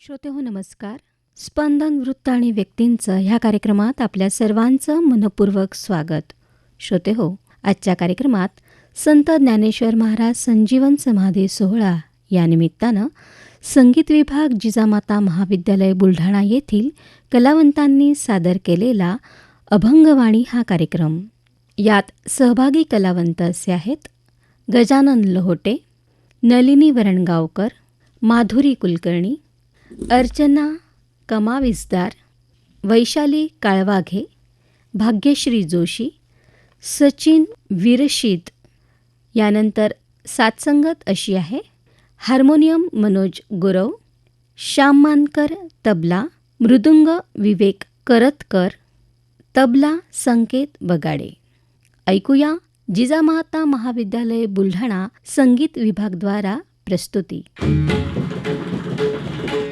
श्रोते हो नमस्कार. स्पंदन वृत्त आणि व्यक्तींचं ह्या कार्यक्रमात आपल्या सर्वांचं मनपूर्वक स्वागत. श्रोते हो आजच्या कार्यक्रमात संत ज्ञानेश्वर महाराज संजीवन समाधी सोहळा या निमित्तानं संगीत विभाग जिजामाता महाविद्यालय बुलढाणा येथील कलावंतांनी सादर केलेला अभंगवाणी हा कार्यक्रम. यात सहभागी कलावंत असे आहेत गजानन लोहोटे नलिनी वरणगावकर माधुरी कुलकर्णी अर्चना कमाविसदार वैशाली काळवाघे भाग्यश्री जोशी सचिन विरशीद यानंतर सातसंगत अशी आहे. हार्मोनियम मनोज गुरव श्याम मानकर तबला मृदुंग विवेक करतकर तबला संकेत बगाडे. ऐकूया जिजामाता महाविद्यालय बुलढाणा संगीत विभागद्वारा प्रस्तुती.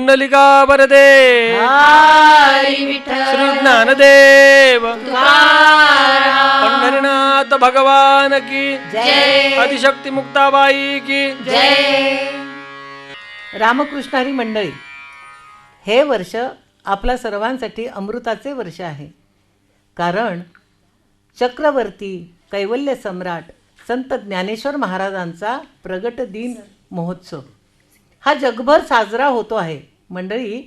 पुंडलिका वरदे। हरी विठ्ठल। श्री ज्ञानदेव. पंढरीनाथ भगवान की। जय। आदिशक्ती मुक्ताबाई की। जय। रामकृष्णारी मंडळी हे वर्ष आपल्या सर्वांसाठी अमृताचे वर्ष आहे. कारण चक्रवर्ती कैवल्य सम्राट संत ज्ञानेश्वर महाराजांचा प्रगट दिन महोत्सव. हा जगभर साजरा होतो आहे. मंडळी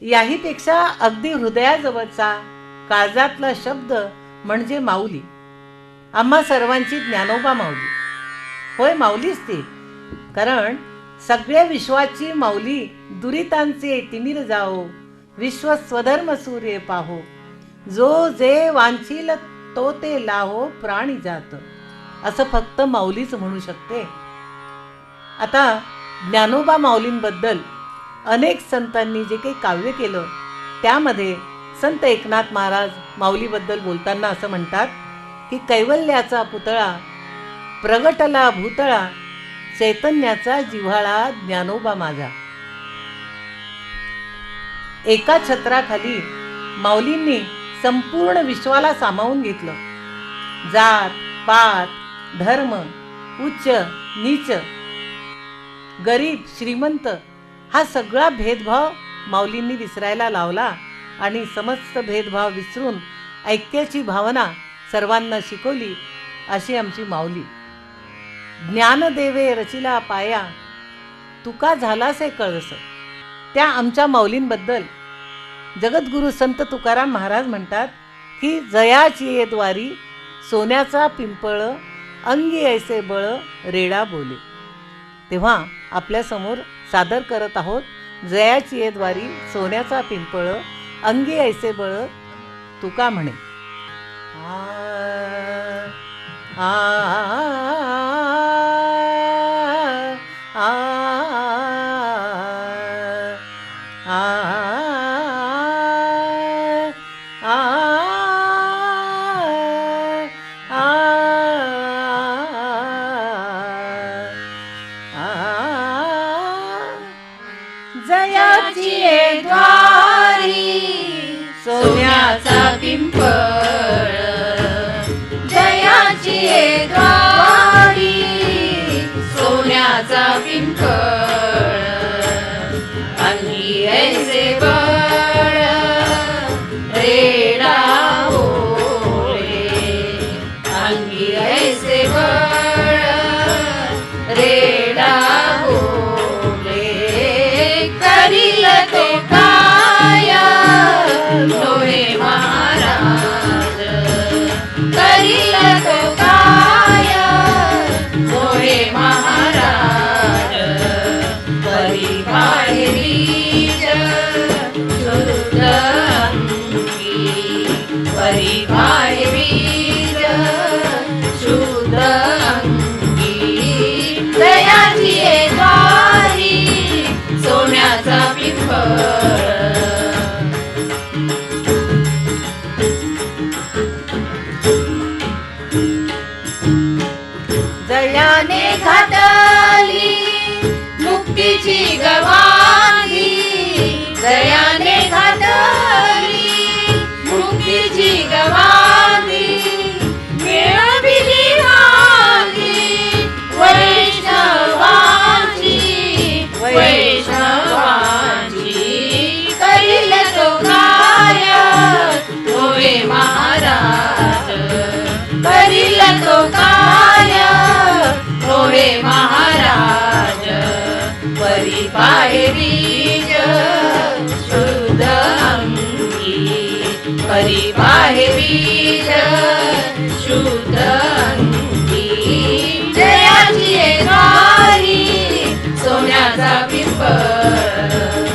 याहीपेक्षा अगदी हृदयाजवळचा काळजातला शब्द म्हणजे माऊली. आम्हा सर्वांची ज्ञानोबा माऊली. होय माऊलीच ती. कारण सगळ्या विश्वाची माऊली दुरितांचे तिमिर जाओ विश्व स्वधर्म सूर्य पाहो जो जे वांछील तो ते लाहो प्राणी जात. असं फक्त माऊलीच म्हणू शकते. आता ज्ञानोबा माऊलींबद्दल अनेक संतांनी जे काही काव्य केलं त्यामध्ये संत एकनाथ महाराज माऊलीबद्दल बोलताना असं म्हणतात की कैवल्याचा पुतळा प्रगटला भूतळा चैतन्याचा जिव्हाळा ज्ञानोबा माझा. एका छत्राखाली माऊलींनी संपूर्ण विश्वाला सामावून घेतलं. जात पात धर्म उच्च नीच गरीब श्रीमंत हा सगळा भेदभाव माऊलींनी विसरायला लावला आणि समस्त भेदभाव विसरून ऐक्याची भावना सर्वांना शिकवली अशी आमची माऊली. ज्ञानदेवे रचिला पाया तुका झालासे कळस. त्या आमच्या माऊलींबद्दल जगद्गुरू संत तुकाराम महाराज म्हणतात की जयाची ये द्वारी सोन्याचा पिंपळ अंगी ऐसे बळ रेडा बोले. तेव्हा आपल्यासमोर सादर करत आहोत जयाची ये द्वारी सोन्याचा पिंपळ अंगी ऐसे बळ तुका म्हणे. आ, आ, आ, Azavim Kor. Hari Hari. go. a परी पाहे शुद्ध जयाची सोन्याचा पिंपळ.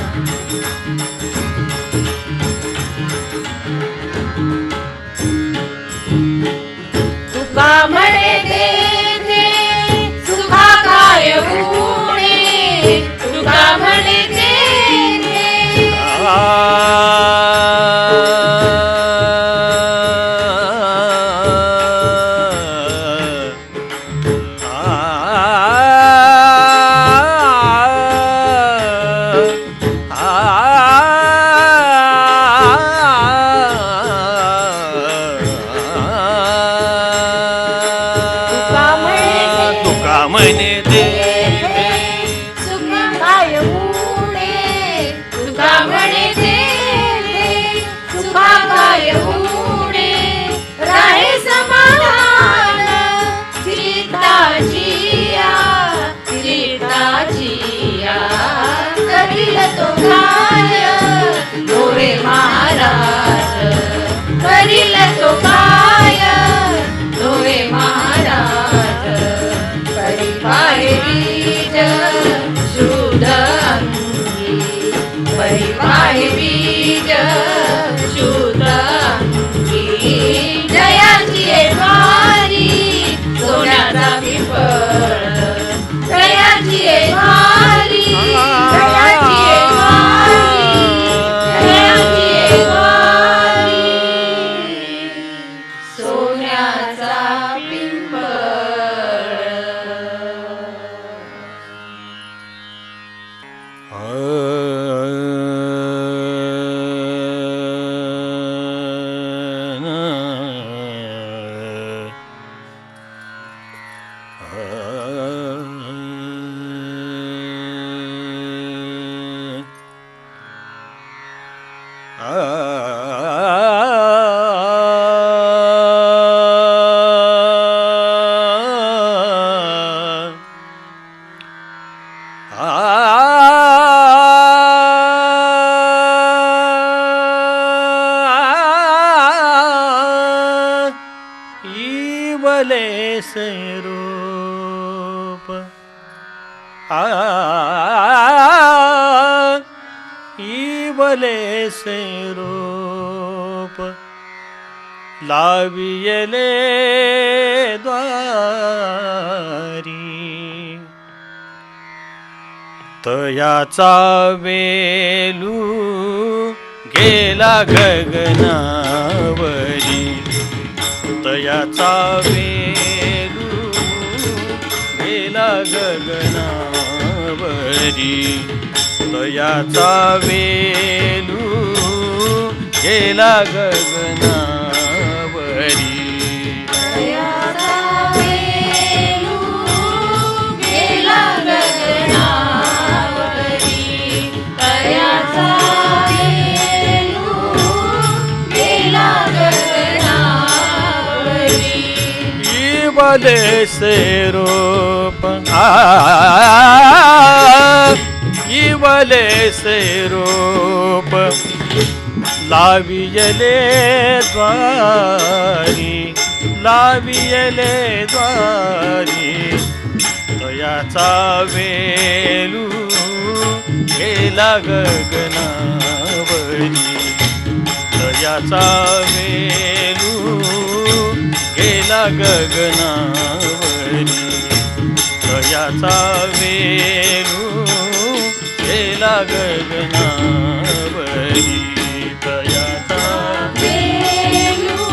लागले सैरूप आले सैरूप लावियले द्वारी। तयाचा वेलू गेला गगनावरी। हृदयाचा वेलू गेला गगनावरी तयाचा वेलू गेला गगना इवले से रूप इवले से रूप लावियले द्वारी लावियले द्वारी तयाचा वेलू गेला गगनावरी तयाचा वेलू गेला गगनावरी तयाचा वेरू गेला गगनावरी तयाचा वेलू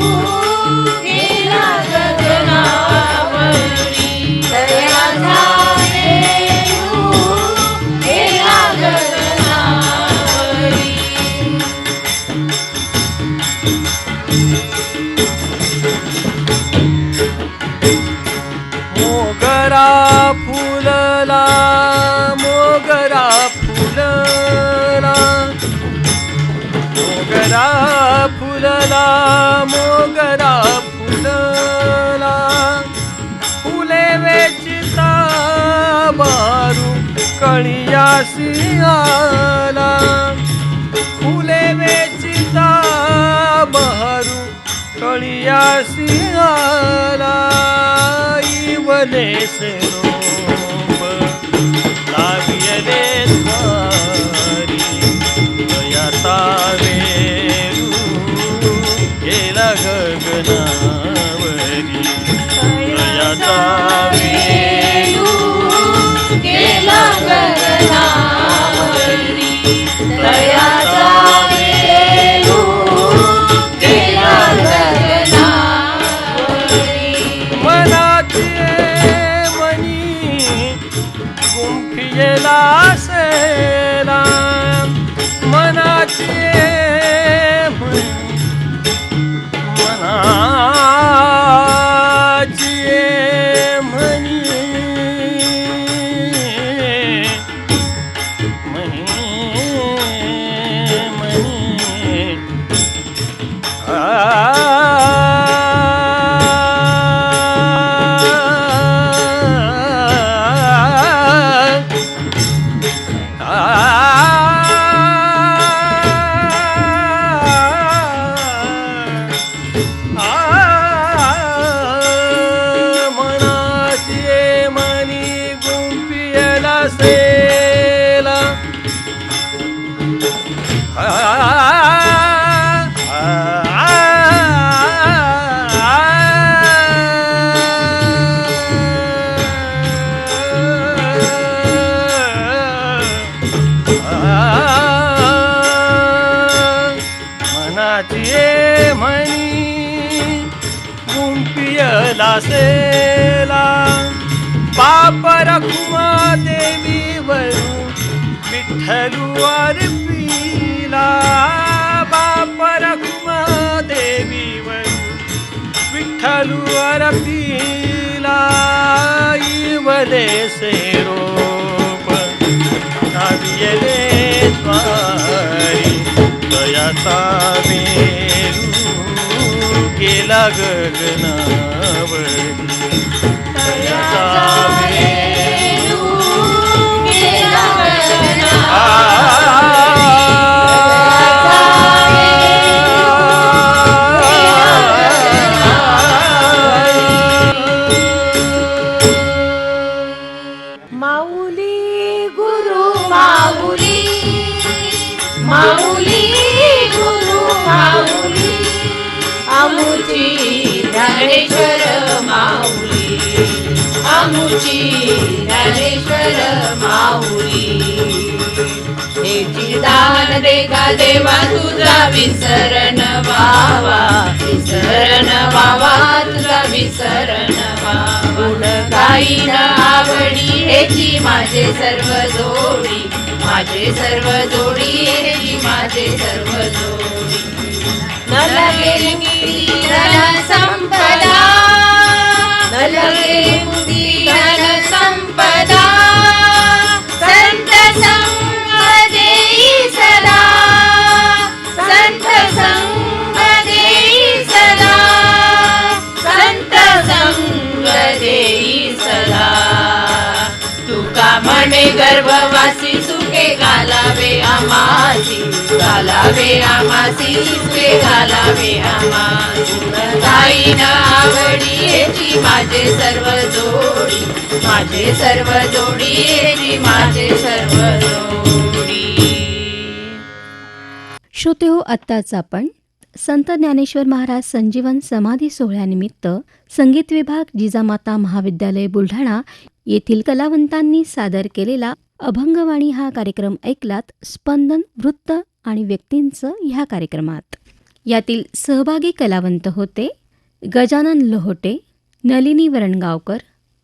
गेला गगनावरी. दयाचा झाला आला फुले वेचिता बहरू कळिया सिंहाला इवलेस रोप el acero. गुंपियला पाप रखुआ देवी वरू विठ्ठलू अर्पिला. बाप रखुआ देवी वरू विठ्ठलू अर्पिला. इवले से रोप कवियले द्वारी दयाचा गेला गगनावरी दयाचा मेरू आमुची ज्ञानेश्वर माऊली. आमुची ज्ञानेश्वर माऊली. हे दान दे देवा तुझा विसरण व्हावा. विसरण व्हावा तुझा विसरण व्हावा. गुण गाईन आवडी हेची माझे सर्व जोडी. माझे सर्व जोडी हेची माझे सर्व जोडी. गर्भवासी सुखे घालावे आमासी घालावे आमासी सुखे घालावे आमा गाईन आवडी. माझे सर्व जोडी माझे सर्व जोडी माझे सर्व जोडी. श्रोते हो आत्ताच आपण संत ज्ञानेश्वर महाराज संजीवन समाधी सोहळ्यानिमित्त संगीत विभाग जिजामाता महाविद्यालय बुलढाणा येथील कलावंतांनी सादर केलेला अभंगवाणी हा कार्यक्रम ऐकलात. स्पंदन वृत्त आणि व्यक्तींचं ह्या कार्यक्रमात. यातील सहभागी कलावंत होते गजानन लोहोटे नलिनी वरणगावकर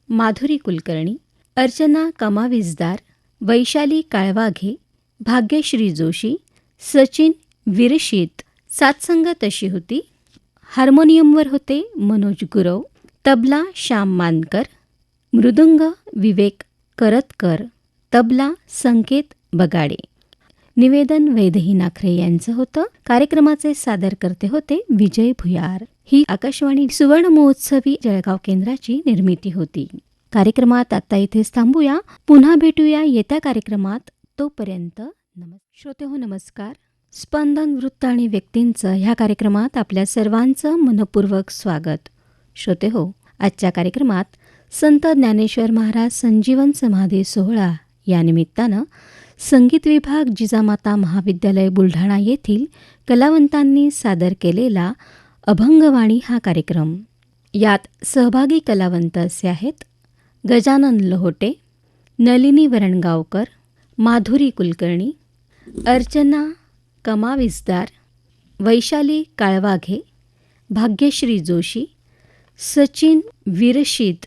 माधुरी कुलकर्णी अर्चना कमाविजदार वैशाली काळवाघे भाग्यश्री जोशी सचिन विरशीत सातसंग तशी होती. हार्मोनियमवर होते मनोज गुरव तबला श्याम मानकर मृदुंग विवेक करतकर तबला संकेत बगाडे. निवेदन वैदही नाखरे यांचं होतं. कार्यक्रमाचे सादर करते होते विजय भुयार. ही आकाशवाणी सुवर्ण महोत्सवी जळगाव केंद्राची निर्मिती होती. कार्यक्रमात आता इथेच थांबूया. पुन्हा भेटूया येत्या कार्यक्रमात. तोपर्यंत नमस् श्रोते हो नमस्कार. स्पंदन वृत्त आणि व्यक्तींचं ह्या कार्यक्रमात आपल्या सर्वांचं मनपूर्वक स्वागत. श्रोते हो आजच्या कार्यक्रमात संत ज्ञानेश्वर महाराज संजीवन समाधी सोहळा या निमित्तानं संगीत विभाग जिजामाता महाविद्यालय बुलढाणा येथील कलावंतांनी सादर केलेला अभंगवाणी हा कार्यक्रम. यात सहभागी कलावंत असे आहेत गजानन लोहोटे नलिनी वरणगावकर माधुरी कुलकर्णी अर्चना कमाविसदार वैशाली काळवाघे भाग्यश्री जोशी सचिन विरशीत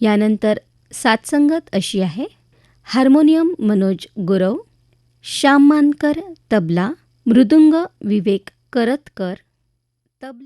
यानंतर सातसंगत अशी आहे. हार्मोनियम मनोज गुरव श्याम मानकर तबला मृदुंग विवेक करतकर तबला